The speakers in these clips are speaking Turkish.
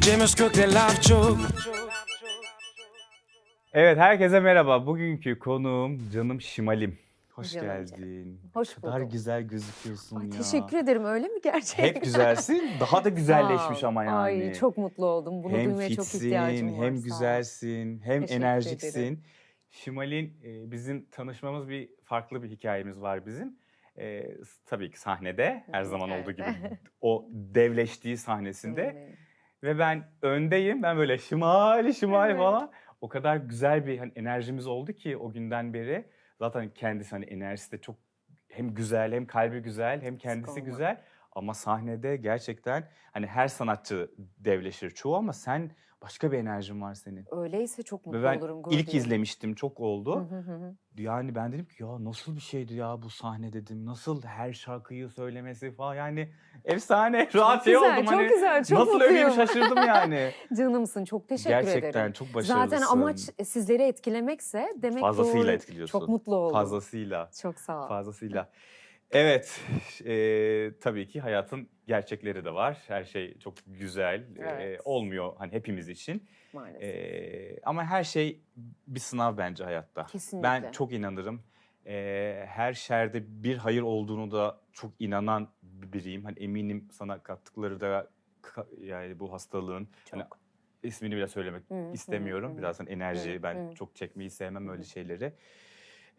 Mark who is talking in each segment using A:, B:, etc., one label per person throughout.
A: Cem Özkök'le laf çok
B: Evet herkese merhaba. Bugünkü konuğum canım Şimalim. Hoş
C: Canım
B: geldin.
C: Hoş
B: Ne kadar güzel gözüküyorsun
C: Ay,
B: ya.
C: teşekkür ederim öyle mi gerçekten?
B: Hep güzelsin. Daha da güzelleşmiş
C: Sağ ol.
B: ama yani.
C: Ay çok mutlu oldum. Bunu
B: hem
C: duymaya çok
B: fitsin,
C: ihtiyacım var.
B: hem
C: Sağ ol.
B: güzelsin, hem
C: Teşekkür
B: enerjiksin.
C: ederim.
B: Şimal'in e, bizim tanışmamız bir farklı bir hikayemiz var bizim. E, s- tabii ki sahnede her zaman olduğu gibi o devleştiği sahnesinde
C: Evet.
B: Ve ben öndeyim. Ben böyle şimali şimali
C: Evet.
B: falan. O kadar güzel bir hani enerjimiz oldu ki o günden beri. Zaten kendisi hani enerjisi de çok hem güzel hem kalbi güzel hem kendisi
C: olma.
B: güzel. Ama sahnede gerçekten hani her sanatçı devleşir çoğu ama sen başka bir enerjin var senin.
C: Öyleyse çok mutlu
B: Ve ben
C: olurum.
B: ilk
C: duyarım.
B: izlemiştim çok oldu.
C: Hı hı hı hı.
B: Yani ben dedim ki ya nasıl bir şeydi ya bu sahne dedim. Nasıl her şarkıyı söylemesi falan yani efsane rahat şey
C: güzel,
B: oldum
C: çok
B: hani.
C: güzel, çok
B: nasıl
C: mutluyum.
B: şaşırdım yani.
C: Canımsın çok teşekkür
B: Gerçekten
C: ederim.
B: çok başarılısın.
C: Zaten amaç sizleri etkilemekse demek
B: Fazlasıyla
C: doğru.
B: etkiliyorsun.
C: Çok mutlu oldum.
B: Fazlasıyla.
C: Çok sağ ol.
B: Fazlasıyla. Evet, e, tabii ki hayatın gerçekleri de var. Her şey çok güzel e,
C: Evet.
B: olmuyor hani hepimiz için.
C: Maalesef.
B: E, ama her şey bir sınav bence hayatta.
C: Kesinlikle.
B: Ben çok inanırım. E, her şerde bir hayır olduğunu da çok inanan biriyim. Hani eminim sana kattıkları da ka- yani bu hastalığın hani
C: Çok.
B: ismini bile söylemek
C: Hı, hı,
B: istemiyorum.
C: hı.
B: Birazdan enerji
C: Hı,
B: ben
C: hı.
B: çok çekmeyi sevmem öyle şeyleri.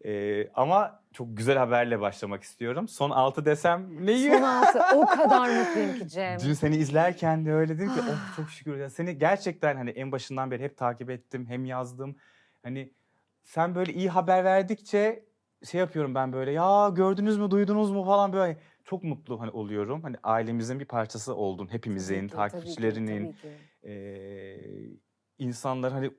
B: Ee, ama çok güzel haberle başlamak istiyorum. Son altı desem neyi?
C: Son altı o kadar mutluyum ki Cem.
B: Dün seni izlerken de öyle dedim ki oh çok şükür. Ya seni gerçekten hani en başından beri hep takip ettim hem yazdım. Hani sen böyle iyi haber verdikçe şey yapıyorum ben böyle ya gördünüz mü duydunuz mu falan böyle çok mutlu hani oluyorum. Hani ailemizin bir parçası oldun hepimizin
C: Tabii ki, tabii ki,
B: takipçilerinin
C: tabii ki.
B: eee insanlar hani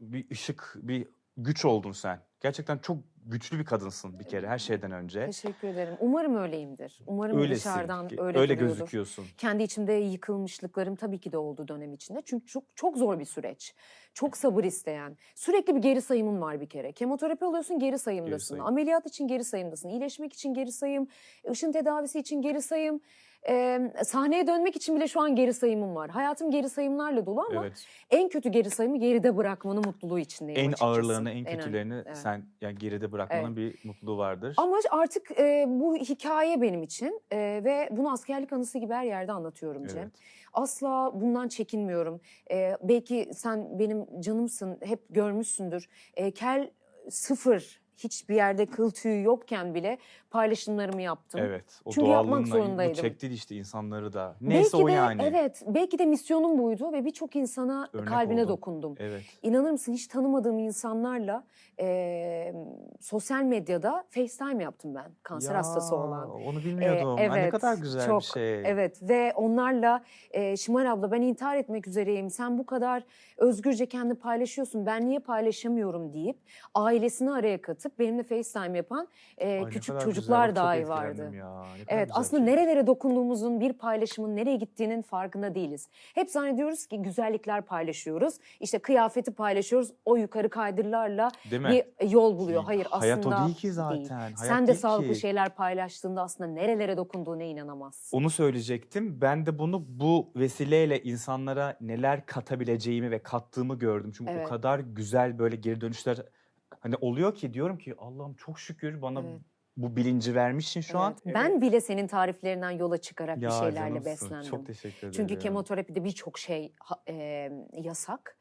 B: bir ışık, bir güç oldun sen. Gerçekten çok güçlü bir kadınsın bir kere her şeyden önce.
C: Teşekkür ederim. Umarım öyleyimdir. Umarım
B: Öylesin.
C: dışarıdan öyle,
B: öyle
C: duruyordur.
B: gözüküyorsun.
C: Kendi içimde yıkılmışlıklarım tabii ki de oldu dönem içinde. Çünkü çok çok zor bir süreç. Çok sabır isteyen. Sürekli bir geri sayımın var bir kere. Kemoterapi alıyorsun geri sayımdasın.
B: sayım.
C: Ameliyat için geri sayımdasın. İyileşmek için geri sayım. ışın tedavisi için geri sayım. Ee, sahneye dönmek için bile şu an geri sayımım var. Hayatım geri sayımlarla dolu ama
B: Evet.
C: en kötü geri sayımı geride bırakmanın mutluluğu içindeyim
B: En
C: açıkçası.
B: ağırlarını, en
C: önemli.
B: kötülerini
C: evet.
B: sen yani geride bırakmanın bir mutluluğu vardır.
C: Ama artık e, bu hikaye benim için e, ve bunu askerlik anısı gibi her yerde anlatıyorum Cem.
B: Evet.
C: Asla bundan çekinmiyorum. E, belki sen benim canımsın, hep görmüşsündür. E, kel sıfır, hiçbir yerde kıl tüyü yokken bile paylaşımlarımı yaptım.
B: Evet. O
C: Çünkü yapmak zorundaydım.
B: çekti işte insanları da. Neyse
C: belki
B: o
C: de,
B: yani.
C: Evet, belki de misyonum buydu ve birçok insana
B: Örnek
C: kalbine
B: oldun.
C: dokundum.
B: Evet.
C: İnanır mısın hiç tanımadığım insanlarla e, sosyal medyada FaceTime yaptım ben kanser hastası
B: Ya,
C: olan.
B: Onu bilmiyordum.
C: Ee,
B: Ay, ne
C: evet,
B: kadar güzel
C: çok,
B: bir şey.
C: Evet ve onlarla e, Şimal abla ben intihar etmek üzereyim. Sen bu kadar özgürce kendi paylaşıyorsun. Ben niye paylaşamıyorum deyip ailesini araya katıp benimle FaceTime yapan e,
B: Ay,
C: küçük çocuklar
B: güzel.
C: Dahi vardı.
B: Ya.
C: Evet aslında
B: şey.
C: nerelere dokunduğumuzun bir paylaşımın nereye gittiğinin farkında değiliz. Hep zannediyoruz ki güzellikler paylaşıyoruz. İşte kıyafeti paylaşıyoruz. O yukarı kaydırlarla
B: Değil
C: bir yol buluyor.
B: Değil.
C: Hayır
B: Hayat o
C: aslında
B: değil ki zaten. Hayat
C: Sen de
B: değil
C: sağlıklı
B: ki.
C: şeyler paylaştığında aslında nerelere dokunduğuna inanamazsın.
B: Onu söyleyecektim. Ben de bunu bu vesileyle insanlara neler katabileceğimi ve kattığımı gördüm. Çünkü
C: Evet.
B: o kadar güzel böyle geri dönüşler hani oluyor ki diyorum ki Allah'ım çok şükür bana
C: Evet.
B: bu bilinci vermişsin şu an.
C: Evet. Ben bile senin tariflerinden yola çıkarak
B: Ya
C: bir şeylerle
B: canımsın.
C: beslendim.
B: Çok teşekkür ederim.
C: Çünkü kemoterapide birçok şey ha- e, yasak.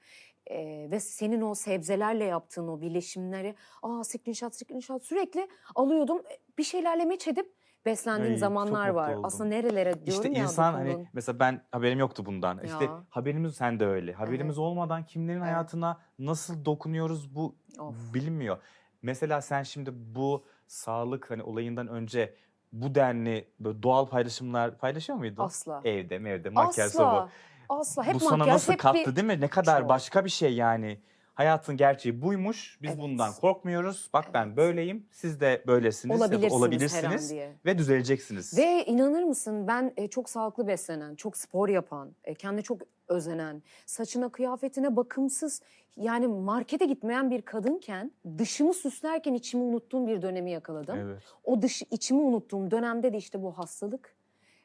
C: E, ve senin o sebzelerle yaptığın o birleşimleri aa screenshot screenshot sürekli alıyordum. E, Bir şeylerle meç edip beslendiğim
B: Ay, çok
C: zamanlar
B: mutlu
C: var.
B: oldum.
C: Aslında nerelere diyorum
B: İşte
C: ya
B: insan
C: dokundun.
B: hani mesela ben haberim yoktu bundan. İşte
C: Ya.
B: haberimiz sen de öyle. Haberimiz olmadan kimlerin
C: Evet.
B: hayatına nasıl dokunuyoruz bu
C: Of.
B: bilinmiyor. Mesela sen şimdi bu sağlık hani olayından önce bu denli böyle doğal paylaşımlar paylaşıyor muydun?
C: Asla.
B: Evde mevde makyaj
C: Asla.
B: sabı.
C: Asla. Hep
B: bu sana
C: makyaj,
B: nasıl
C: hep
B: kattı
C: bir...
B: değil mi? Ne kadar
C: Çok.
B: başka bir şey yani. Hayatın gerçeği buymuş. Biz
C: Evet.
B: bundan korkmuyoruz. Bak ben
C: Evet.
B: böyleyim. Siz de böylesiniz. ya da
C: Olabilirsiniz,
B: olabilirsiniz ve düzeleceksiniz.
C: Ve inanır mısın ben e, çok sağlıklı beslenen, çok spor yapan, e, kendine çok özenen, saçına kıyafetine bakımsız yani markete gitmeyen bir kadınken dışımı süslerken içimi unuttuğum bir dönemi yakaladım.
B: Evet.
C: O dış içimi unuttuğum dönemde de işte bu hastalık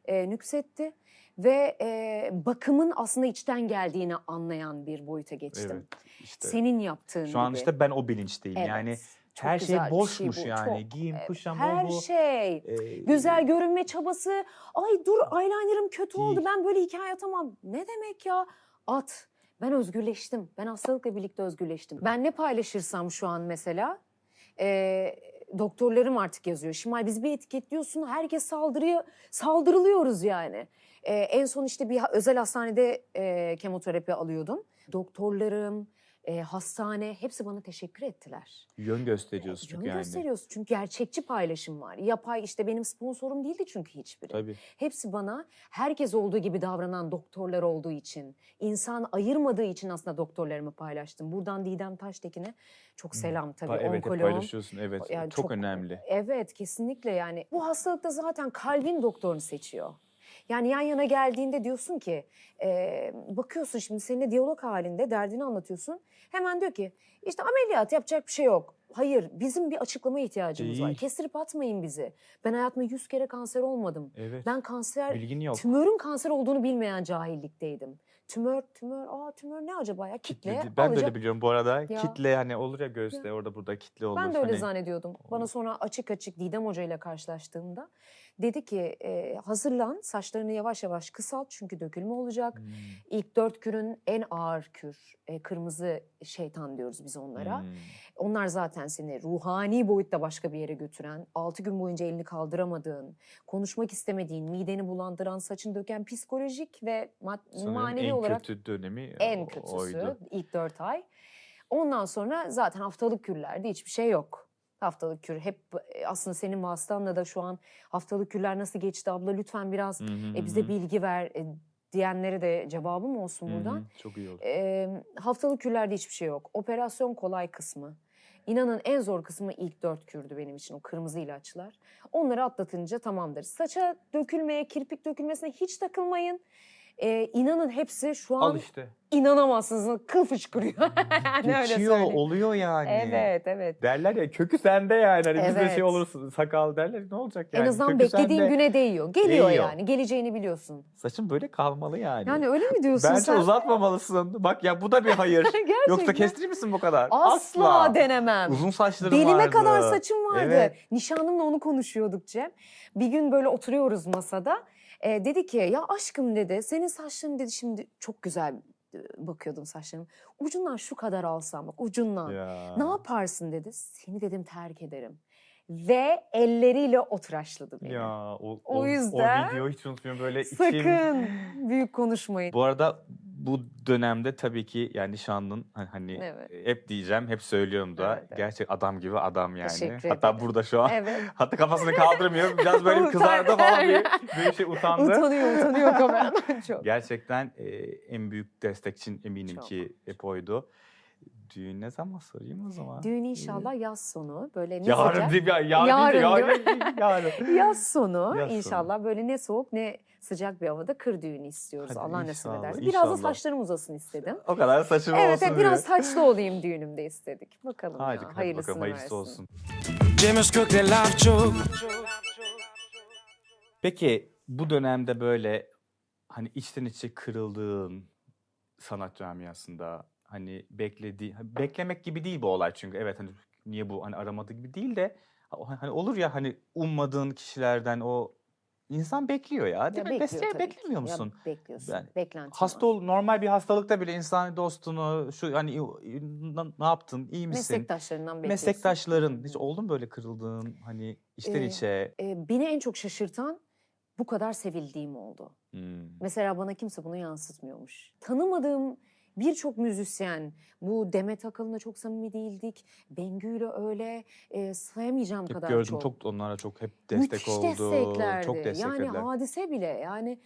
C: e, nüksetti ve e, bakımın aslında içten geldiğini anlayan bir boyuta geçtim.
B: Evet. işte.
C: Senin yaptığın
B: Şu an
C: gibi.
B: işte ben o bilinçteyim.
C: Evet,
B: Yani
C: çok
B: her şey
C: bir
B: boşmuş
C: bu,
B: yani.
C: çok.
B: Giyim, kuşam,
C: her
B: bu.
C: şey.
B: Ee,
C: Güzel görünme çabası. Ay dur eyelinerım kötü oldu.
B: Değil.
C: Ben böyle hikaye atamam. Ne demek ya? At. Ben özgürleştim. Ben hastalıkla birlikte özgürleştim. Ben ne paylaşırsam şu an mesela e, doktorlarım artık yazıyor. Şimal biz bir etiketliyorsun. Herkes saldırıyor. Saldırılıyoruz yani. E, en son işte bir özel hastanede e, kemoterapi alıyordum. Doktorlarım, e, hastane hepsi bana teşekkür ettiler.
B: Yön gösteriyoruz
C: Yön
B: çünkü yani.
C: gösteriyoruz çünkü gerçekçi paylaşım var. Yapay işte benim sponsorum değildi çünkü hiçbiri.
B: Tabii.
C: Hepsi bana herkes olduğu gibi davranan doktorlar olduğu için, insan ayırmadığı için aslında doktorlarımı paylaştım. Buradan Didem Taştekin'e çok selam tabii.
B: Pa- evet
C: onkoloğum.
B: paylaşıyorsun. Evet.
C: Yani
B: çok, önemli.
C: Evet kesinlikle yani. Bu hastalıkta zaten kalbin doktorunu seçiyor. Yani yan yana geldiğinde diyorsun ki, e, bakıyorsun şimdi seninle diyalog halinde derdini anlatıyorsun. Hemen diyor ki işte ameliyat yapacak bir şey yok. Hayır bizim bir açıklama ihtiyacımız var.
B: Değil.
C: Kestirip atmayın bizi. Ben hayatımda yüz kere kanser olmadım.
B: Evet.
C: Ben kanser,
B: Bilgin yok.
C: tümörün kanser olduğunu bilmeyen cahillikteydim. Tümör, tümör, aa tümör ne acaba ya? Kitle,
B: Kitle. Ben de
C: alacak.
B: öyle biliyorum bu arada.
C: Ya.
B: Kitle hani olur ya göğüste orada burada kitle olur.
C: Ben de öyle
B: hani.
C: zannediyordum. Bana sonra açık açık Didem Hoca ile karşılaştığımda dedi ki e, hazırlan saçlarını yavaş yavaş kısalt çünkü dökülme olacak.
B: Hmm,
C: İlk dört kürün en ağır kür e, kırmızı şeytan diyoruz biz onlara.
B: hmm.
C: Onlar zaten seni ruhani boyutta başka bir yere götüren, altı gün boyunca elini kaldıramadığın, konuşmak istemediğin, mideni bulandıran, saçını döken psikolojik ve
B: Sanırım
C: manevi olarak
B: kötü dönemi
C: en
B: o-
C: kötüsü
B: oydu.
C: ilk dört ay. Ondan sonra zaten haftalık kürlerde hiçbir şey yok. Haftalık kür hep e, aslında senin vasıtanla da şu an haftalık kürler nasıl geçti abla lütfen biraz
B: Hı hı
C: e,
B: hı
C: bize
B: hı.
C: bilgi ver e, diyenlere de cevabım olsun
B: Hı hı,
C: buradan.
B: Çok iyi oldu.
C: E, haftalık kürlerde hiçbir şey yok. Operasyon kolay kısmı. İnanın en zor kısmı ilk dört kürdü benim için o kırmızı ilaçlar. Onları atlatınca tamamdır. Saça dökülmeye, kirpik dökülmesine hiç takılmayın. E, inanın hepsi şu an
B: Al işte.
C: inanamazsınız. Kıl fışkırıyor. yani öyle
B: Geçiyor,
C: söyleyeyim.
B: oluyor yani.
C: Evet, evet.
B: Derler ya kökü sende yani. Hani bizde
C: Evet.
B: şey olursun sakal derler ne olacak yani.
C: en azından
B: Kökü
C: beklediğin
B: sende.
C: güne değiyor. Geliyor
B: Değiyor.
C: yani. Geleceğini biliyorsun.
B: Saçın böyle kalmalı yani.
C: Yani öyle mi diyorsun
B: Bence
C: sen?
B: uzatmamalısın. Bak ya bu da bir hayır.
C: Gerçekten.
B: Yoksa kestirir misin bu kadar?
C: Asla, denemem.
B: Uzun saçlarım
C: Belime
B: vardı.
C: kadar saçım vardı.
B: Evet.
C: Nişanlımla onu konuşuyorduk Cem. Bir gün böyle oturuyoruz masada. Ee, dedi ki ya aşkım dedi senin saçların dedi şimdi çok güzel e, bakıyordum saçlarım. Ucundan şu kadar alsam bak ucundan.
B: Ya.
C: Ne yaparsın dedi. Seni dedim terk ederim. Ve elleriyle o tıraşladı beni.
B: Ya o,
C: O
B: o,
C: yüzden
B: o videoyu hiç unutmuyorum böyle içim.
C: Sakın büyük konuşmayın.
B: Bu arada bu dönemde tabii ki yani nişanlın hani-
C: Evet.
B: hep diyeceğim, hep söylüyorum da
C: Evet, evet.
B: gerçek adam gibi adam yani.
C: Teşekkür
B: Hatta
C: ederim.
B: burada şu an
C: Evet.
B: hatta kafasını kaldırmıyor. Biraz böyle kızardı falan bir, bir şey utandı.
C: utanıyor utanıyor kameradan çok.
B: Gerçekten e, en büyük destekçin eminim
C: Çok.
B: ki hep oydu. Düğün ne zaman sorayım o zaman?
C: Düğün inşallah yaz sonu böyle ne
B: Yarın
C: sıcak.
B: değil ya. Yarın,
C: Yarın
B: yarın,
C: değil
B: yarın.
C: Yaz sonu
B: Yaz sonu.
C: inşallah böyle ne soğuk ne sıcak bir havada kır düğünü istiyoruz.
B: Hadi
C: Allah nasip ederse. Biraz da saçlarım uzasın istedim.
B: O kadar saçım
C: Evet,
B: olsun
C: evet biraz saçlı olayım düğünümde istedik. Bakalım
B: Haydi,
C: ya.
B: hadi
C: Hayırlısını
B: bakalım hayırlısı
C: versin.
B: olsun.
A: Cem Özkök'le laf çok.
B: Peki bu dönemde böyle hani içten içe kırıldığın sanat camiasında hani beklediği beklemek gibi değil bu olay çünkü evet hani niye bu hani aramadı gibi değil de hani olur ya hani ummadığın kişilerden o insan bekliyor ya değil
C: Ya
B: mi?
C: bekliyor
B: Besle-
C: tabii ki.
B: beklemiyor
C: Ya
B: musun?
C: bekliyorsun.
B: Yani
C: Beklentin
B: Hasta ol normal bir hastalıkta bile insan dostunu şu hani ne- yaptın iyi misin?
C: Meslektaşlarından bekliyorsun.
B: Meslektaşların hiç oldu mu böyle kırıldığın hani içten
C: Ee,
B: içe?
C: Ee, beni en çok şaşırtan bu kadar sevildiğim oldu.
B: Hmm.
C: Mesela bana kimse bunu yansıtmıyormuş. Tanımadığım birçok müzisyen, bu Demet Akalın'la çok samimi değildik. Bengü'yle öyle e, sayamayacağım
B: Hep
C: kadar
B: gördüm
C: çok.
B: çok onlara çok hep destek
C: Müthiş
B: oldu.
C: desteklerdi.
B: Çok desteklediler.
C: Yani hadise bile yani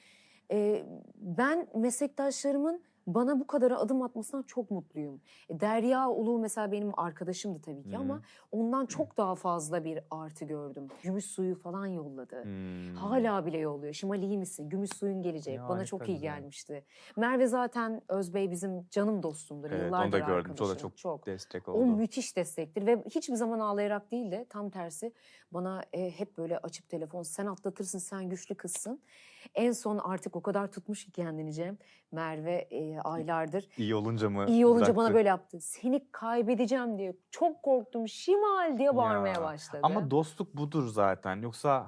C: e, ben meslektaşlarımın bana bu kadar adım atmasından çok mutluyum. E, Derya Ulu mesela benim arkadaşımdı tabii ki
B: Hı.
C: ama ondan çok daha fazla bir artı gördüm. Gümüş suyu falan yolladı.
B: Hmm.
C: Hala bile yolluyor. Şimal iyi misin? Gümüş suyun gelecek.
B: Ya,
C: Bana çok iyi
B: güzel.
C: gelmişti. Merve zaten Özbey bizim canım dostumdur.
B: Evet
C: Yıllardır
B: onu da gördüm. O da
C: arkadaşım.
B: çok, destek
C: O
B: oldu.
C: müthiş destektir ve hiçbir zaman ağlayarak değil de tam tersi bana e, hep böyle açıp telefon sen atlatırsın sen güçlü kızsın. En son artık o kadar tutmuş ki kendini Cem. Merve e, aylardır.
B: İyi olunca mı?
C: İyi olunca bana
B: bıraktı?
C: böyle yaptı. Seni kaybedeceğim diye çok korktum. Şimal diye bağırmaya
B: Ya,
C: başladı.
B: Ama dostluk budur zaten. Yoksa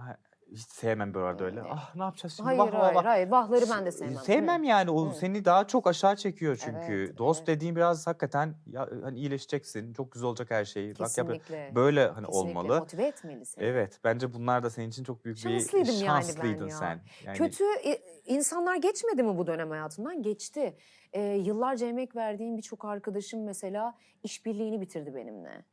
B: hiç sevmem böyle arada öyle. Ah ne yapacağız şimdi?
C: hayır
B: Vah, vah,
C: hayır
B: vah.
C: hayır. Vahları ben de sevmem.
B: Sevmem yani o
C: Hı.
B: seni daha çok aşağı çekiyor çünkü.
C: Evet,
B: Dost
C: evet.
B: dediğin biraz hakikaten ya hani iyileşeceksin. Çok güzel olacak her şey. Bak yap
C: Kesinlikle.
B: böyle hani
C: kesinlikle.
B: olmalı.
C: Motive etmeli seni.
B: Evet bence bunlar da senin için çok büyük
C: Şanslıydım
B: bir
C: yani ben
B: şanslıydın
C: ya.
B: sen. Yani
C: Kötü insanlar geçmedi mi bu dönem hayatımdan? Geçti. Ee, yıllarca emek verdiğim birçok arkadaşım mesela işbirliğini bitirdi benimle.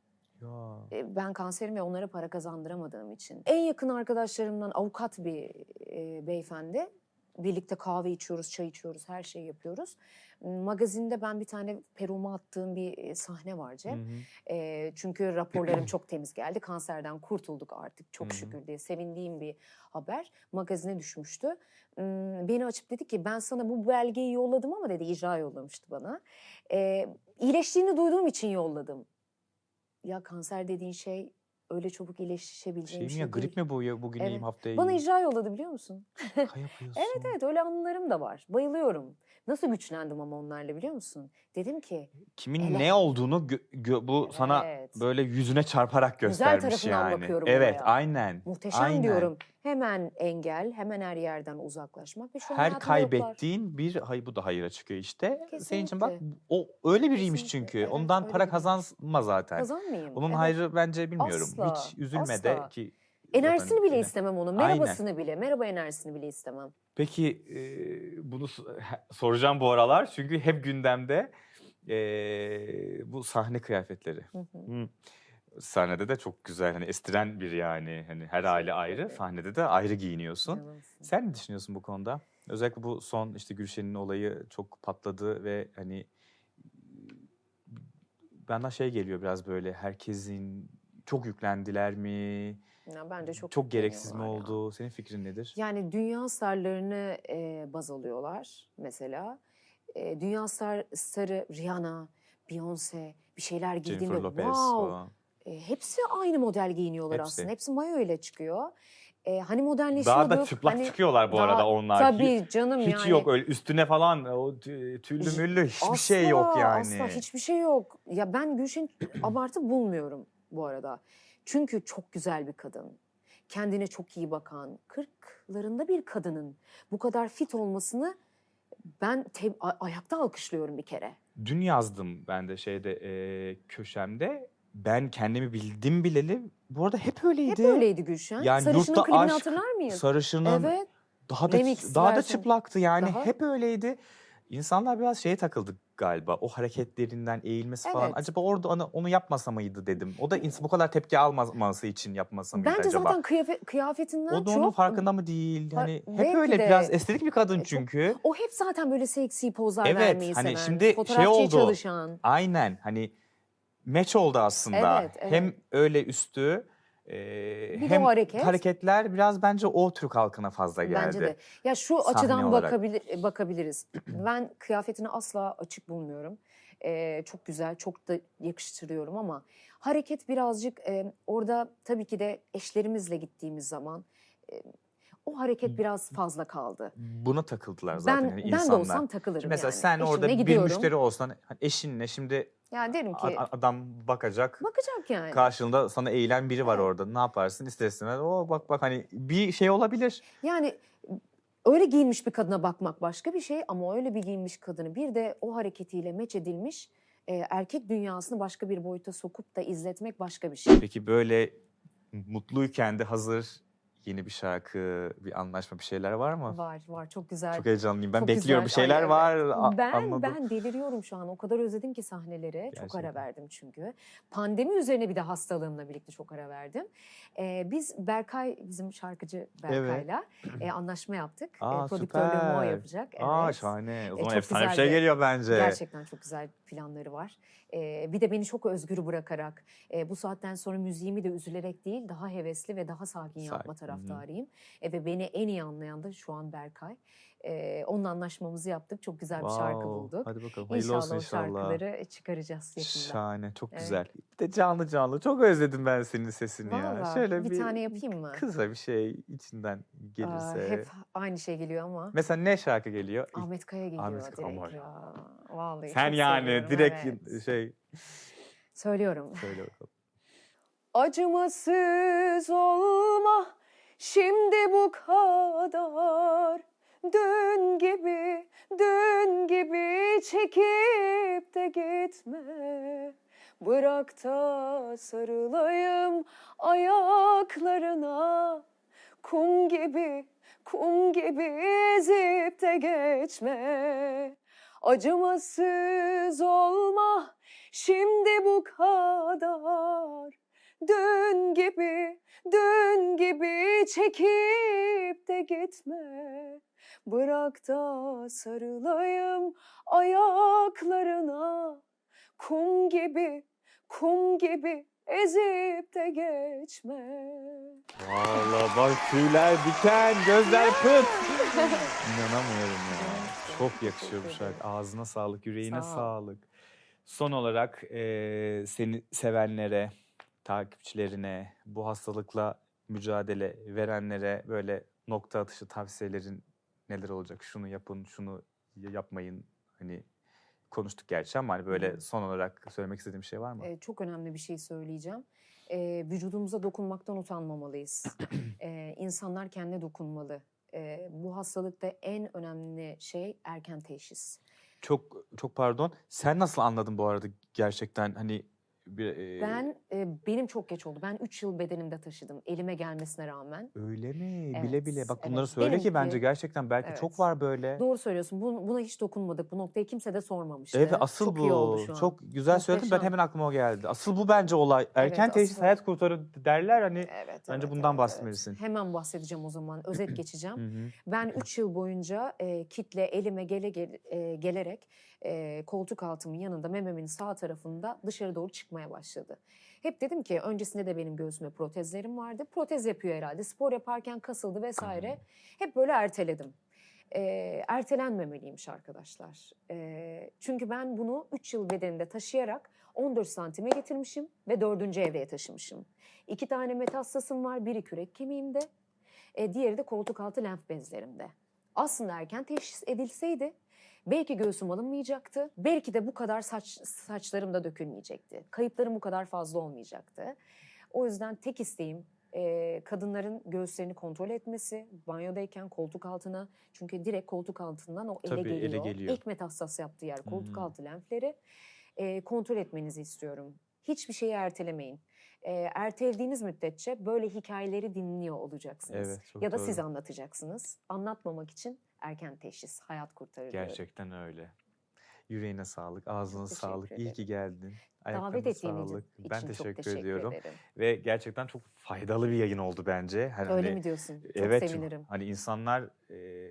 B: Ya.
C: E, Ben kanserim ve onlara para kazandıramadığım için. En yakın arkadaşlarımdan avukat bir e, beyefendi. Birlikte kahve içiyoruz, çay içiyoruz, her şeyi yapıyoruz. Magazinde ben bir tane peruğuma attığım bir e, sahne var Cem.
B: hı.
C: E, çünkü raporlarım çok temiz geldi. Kanserden kurtulduk artık çok
B: Hı hı.
C: şükür diye sevindiğim bir haber. Magazine düşmüştü. Beni açıp dedi ki ben sana bu belgeyi yolladım ama dedi icra yollamıştı bana. E, iyileştiğini duyduğum için yolladım. Ya kanser dediğin şey öyle çabuk iyileşebileceğin
B: Şey mi
C: şey
B: ya
C: değil.
B: grip mi bu ya bugün
C: Evet.
B: iyiyim haftaya
C: Bana
B: iyiyim.
C: icra yolladı biliyor musun?
B: Şaka yapıyorsun.
C: Evet evet öyle anılarım da var. Bayılıyorum. Nasıl güçlendim ama onlarla biliyor musun? Dedim ki
B: Kimin
C: Ele-
B: ne olduğunu bu sana
C: Evet.
B: böyle yüzüne çarparak
C: Güzel
B: göstermiş
C: tarafından
B: yani.
C: bakıyorum
B: evet
C: olaya.
B: aynen.
C: muhteşem
B: aynen.
C: diyorum. Hemen engel, hemen her yerden uzaklaşmak ve şu
B: Her
C: hayatımda yoklar.
B: kaybettiğin bir hay bu da hayıra çıkıyor işte. Senin için bak
C: Kesinlikle.
B: o öyle biriymiş
C: Kesinlikle,
B: çünkü.
C: evet,
B: Ondan para kazanma zaten.
C: Kazanmayayım.
B: Bunun
C: evet.
B: hayrı bence bilmiyorum.
C: Asla,
B: Hiç üzülme de
C: asla.
B: ki zaten
C: Enerjisini bile
B: yine-
C: istemem onun.
B: Aynen.
C: Merhabasını bile, merhaba enerjisini bile istemem.
B: Peki e, bunu soracağım bu aralar çünkü hep gündemde e, bu sahne kıyafetleri.
C: Hı hı.
B: Hı. Sahnede de çok güzel hani estiren bir yani hani her aile ayrı sahnede de ayrı giyiniyorsun. Sen ne düşünüyorsun bu konuda? Özellikle bu son işte Gülşen'in olayı çok patladı ve hani bana şey geliyor biraz böyle herkesin çok yüklendiler mi?
C: Ya bence çok
B: Çok gereksiz mi
C: yükleniyorlar ya.
B: oldu? Senin fikrin nedir?
C: Yani dünya starlarını e, baz alıyorlar mesela. E, dünya star, starı Rihanna, Beyoncé bir şeyler giydiğinde wow.
B: falan.
C: E, hepsi aynı model giyiniyorlar
B: Hepsi.
C: aslında. Hepsi mayo ile çıkıyor. E, hani modernleşiyorduk.
B: Daha da çıplak
C: hani,
B: çıkıyorlar bu
C: daha-
B: arada onlar.
C: Tabii canım
B: Hiç
C: yani.
B: yok öyle üstüne falan o tü- tüllü müllü hiçbir şey yok
C: Asla,
B: yani.
C: Asla hiçbir şey yok. Ya ben Gülşen abartı bulmuyorum bu arada. Çünkü çok güzel bir kadın. Kendine çok iyi bakan, kırklarında bir kadının bu kadar fit olmasını ben ayakta alkışlıyorum bir kere.
B: Dün yazdım ben de şeyde e, köşemde. Ben kendimi bildim bileli. Bu arada hep öyleydi.
C: Hep öyleydi Gülşen.
B: Yani
C: Sarışın'ın klibini
B: Aşk,
C: hatırlar mıyız?
B: Sarışın'ın
C: Evet.
B: daha da
C: remix
B: daha da çıplaktı yani.
C: Daha.
B: Hep öyleydi. İnsanlar biraz şeye takıldı galiba. O hareketlerinden eğilmesi falan.
C: Evet.
B: Acaba orada onu, onu yapmasa mıydı dedim. O da ins- bu kadar tepki almaması için yapmasa mıydı
C: Bence
B: acaba?
C: zaten kıyafet, kıyafetinden
B: o da
C: çok...
B: onun farkında mı değil? Hani hep öyle
C: de.
B: biraz estetik bir kadın
C: E, çok-
B: çünkü.
C: O hep zaten böyle seksi pozlar
B: Evet,
C: vermeyi
B: hani
C: seven,
B: şimdi şey
C: fotoğrafçıya
B: oldu.
C: çalışan.
B: Aynen hani meç oldu aslında.
C: Evet, evet.
B: Hem öyle üstü e,
C: Bir
B: hem
C: hareket.
B: hareketler biraz bence o Türk halkına fazla geldi.
C: Bence de. Ya şu
B: Sahne
C: açıdan
B: olarak.
C: bakabilir, bakabiliriz. ben kıyafetini asla açık bulmuyorum. Ee, çok güzel, çok da yakıştırıyorum ama hareket birazcık e, orada tabii ki de eşlerimizle gittiğimiz zaman e, o hareket biraz fazla kaldı.
B: Buna takıldılar zaten
C: Ben ben
B: insanlar.
C: de olsam takılırım
B: Mesela
C: yani.
B: sen orada
C: Eşimle
B: bir
C: gidiyorum.
B: müşteri olsan hani eşinle şimdi
C: Yani derim ki
B: adam bakacak.
C: bakacak yani.
B: Karşında sana eğilen biri var
C: Evet.
B: orada. Ne yaparsın? İster istemez o bak bak hani bir şey olabilir.
C: Yani öyle giyinmiş bir kadına bakmak başka bir şey ama öyle bir giyinmiş kadını bir de o hareketiyle meç edilmiş e, erkek dünyasını başka bir boyuta sokup da izletmek başka bir şey.
B: Peki böyle mutluyken de hazır yeni bir şarkı, bir anlaşma bir şeyler var mı?
C: Var var çok güzel.
B: Çok heyecanlıyım. Ben
C: Çok
B: bekliyorum
C: güzel.
B: bir şeyler
C: Ay, evet.
B: var. a-
C: Ben
B: anladım.
C: ben deliriyorum şu an. O kadar özledim ki sahneleri. Çok ara
B: Gerçekten.
C: verdim çünkü. Pandemi üzerine bir de hastalığımla birlikte çok ara verdim. Ee, biz Berkay bizim şarkıcı Berkay'la e, anlaşma yaptık.
B: Aa,
C: e, prodüktörlüğümü o yapacak.
B: Aa
C: evet.
B: şahane. O
C: E,
B: zaman
C: çok
B: efsane bir şey geliyor bence.
C: Gerçekten çok güzel planları var. Ee, bir de beni çok özgür bırakarak e, bu saatten sonra müziğimi de üzülerek değil daha hevesli ve daha sakin yapma
B: Sakin, hı hı.
C: Taraftarıyım. E, ve beni en iyi anlayan da şu an Berkay. E, onunla anlaşmamızı yaptık. Çok güzel bir şarkı
B: Wow,
C: bulduk.
B: Hadi bakalım. Hayırlı
C: İnşallah
B: olsun
C: o
B: inşallah.
C: şarkıları çıkaracağız yakında.
B: Şahane, çok
C: Evet.
B: güzel. Bir de canlı canlı. Çok özledim ben senin sesini ya.
C: Vallahi
B: Şöyle
C: bir tane yapayım mı?
B: Kısa bir şey içinden gelirse.
C: Aa, hep aynı şey geliyor ama.
B: Mesela ne şarkı geliyor?
C: Ahmet Kaya geliyor
B: Ahmet
C: direkt
B: aman
C: ya. Vallahi
B: Sen yani direkt
C: evet.
B: şey
C: Söylüyorum.
B: söyle bakalım.
C: Acımasız olma şimdi bu kadar. Dün gibi, dün gibi çekip de gitme. Bırak da sarılayım ayaklarına. Kum gibi, kum gibi ezip de geçme. Acımasız olma. Şimdi bu kadar Dün gibi, dün gibi çekip de gitme. Bırak da sarılayım ayaklarına. Kum gibi, kum gibi ezip de geçme.
B: Vallahi bak tüyler diken, gözler pıt. İnanamıyorum ya. Çok yakışıyor bu şarkı. Ağzına sağlık, yüreğine
C: Sağ ol.
B: sağlık. Son olarak eee, seni sevenlere, takipçilerine, bu hastalıkla mücadele verenlere böyle nokta atışı tavsiyelerin neler olacak? Şunu yapın, şunu yapmayın. Hani konuştuk gerçi ama hani böyle son olarak söylemek istediğim şey var mı?
C: Ee, çok önemli bir şey söyleyeceğim. Ee, vücudumuza dokunmaktan utanmamalıyız. Ee, insanlar kendine dokunmalı. Ee, bu hastalıkta en önemli şey erken teşhis.
B: Çok çok pardon. Sen nasıl anladın bu arada gerçekten hani bir eee,
C: Ben e, benim çok geç oldu. Ben 3 yıl bedenimde taşıdım elime gelmesine rağmen.
B: Öyle mi? Bile bile.
C: Evet,
B: Bak bunları
C: evet.
B: söyle ki bence
C: Benimki-
B: gerçekten belki çok
C: Evet.
B: var böyle.
C: Doğru söylüyorsun. Bu- buna hiç dokunmadık. Bu noktayı kimse de sormamıştı.
B: Evet asıl
C: çok
B: bu.
C: iyi oldu şu an.
B: Çok güzel söyledin. Ben hemen aklıma o geldi. Asıl bu bence olay. Erken
C: Evet,
B: teşhis
C: asıl.
B: hayat kurtarır derler hani.
C: Evet,
B: Bence
C: evet,
B: bundan
C: evet,
B: bahsetmelisin.
C: evet. Hemen bahsedeceğim o zaman. Özet geçeceğim. Ben 3 yıl boyunca e, kitle elime gele, gel- e, gelerek e, koltuk altımın yanında mememin sağ tarafında dışarı doğru çıkmaya başladı. Hep dedim ki öncesinde de benim göğsüme protezlerim vardı. Protez yapıyor herhalde. Spor yaparken kasıldı vesaire. Hep böyle erteledim. E, ertelenmemeliymiş arkadaşlar. E, çünkü ben bunu 3 yıl bedenimde taşıyarak 14 santime getirmişim ve dördüncü evreye taşımışım. İki tane metastasım var. Biri kürek kemiğimde, e, diğeri de koltuk altı lenf bezlerimde. Aslında erken teşhis edilseydi belki göğsüm alınmayacaktı. Belki de bu kadar saç saçlarım da dökülmeyecekti. Kayıplarım bu kadar fazla olmayacaktı. O yüzden tek isteğim e, kadınların göğüslerini kontrol etmesi, banyodayken koltuk altına çünkü direkt koltuk altından o ele
B: Tabii, ele
C: geliyor.
B: geliyor.
C: İlk metastas yaptığı yer koltuk
B: Hmm.
C: altı lenfleri. E, kontrol etmenizi istiyorum. Hiçbir şeyi ertelemeyin. E, ertelediğiniz müddetçe böyle hikayeleri dinliyor olacaksınız.
B: Evet, çok
C: ya da siz
B: doğru.
C: anlatacaksınız. Anlatmamak için erken teşhis hayat kurtarır. diyorum.
B: Gerçekten öyle. Yüreğine sağlık, ağzına
C: teşekkür
B: sağlık. İyi ki geldin.
C: Davet
B: Ayaklarına
C: ettiğin için,
B: sağlık.
C: için
B: Ben
C: çok
B: teşekkür,
C: teşekkür
B: ediyorum.
C: ederim.
B: Ve gerçekten çok faydalı bir yayın oldu bence. Hani
C: Öyle
B: hani-
C: mi diyorsun? Çok
B: evet, çok-
C: sevinirim.
B: Hani insanlar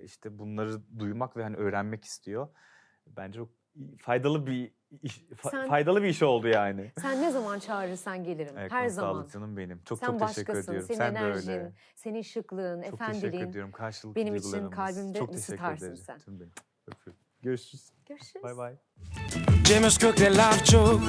B: işte bunları duymak ve hani öğrenmek istiyor. Bence çok faydalı bir iş, fa-
C: Sen-
B: faydalı bir iş oldu yani.
C: Sen ne zaman çağırırsan gelirim.
B: Ayaklarına
C: Her zaman.
B: sağlık canım benim. Çok
C: Sen
B: çok teşekkür
C: başkasın.
B: ediyorum.
C: Senin
B: Sen de
C: enerjin,
B: öyle.
C: senin şıklığın,
B: Çok teşekkür
C: efendiliğin.
B: ediyorum. Karşılıklı
C: benim için
B: duygularımız.
C: kalbimde
B: Çok teşekkür
C: ısıtarsın
B: ederiz.
C: sen.
B: Canım benim. Öpüyorum. Görüşürüz.
C: Görüşürüz.
B: Bay bay.
A: Cook, they love joke.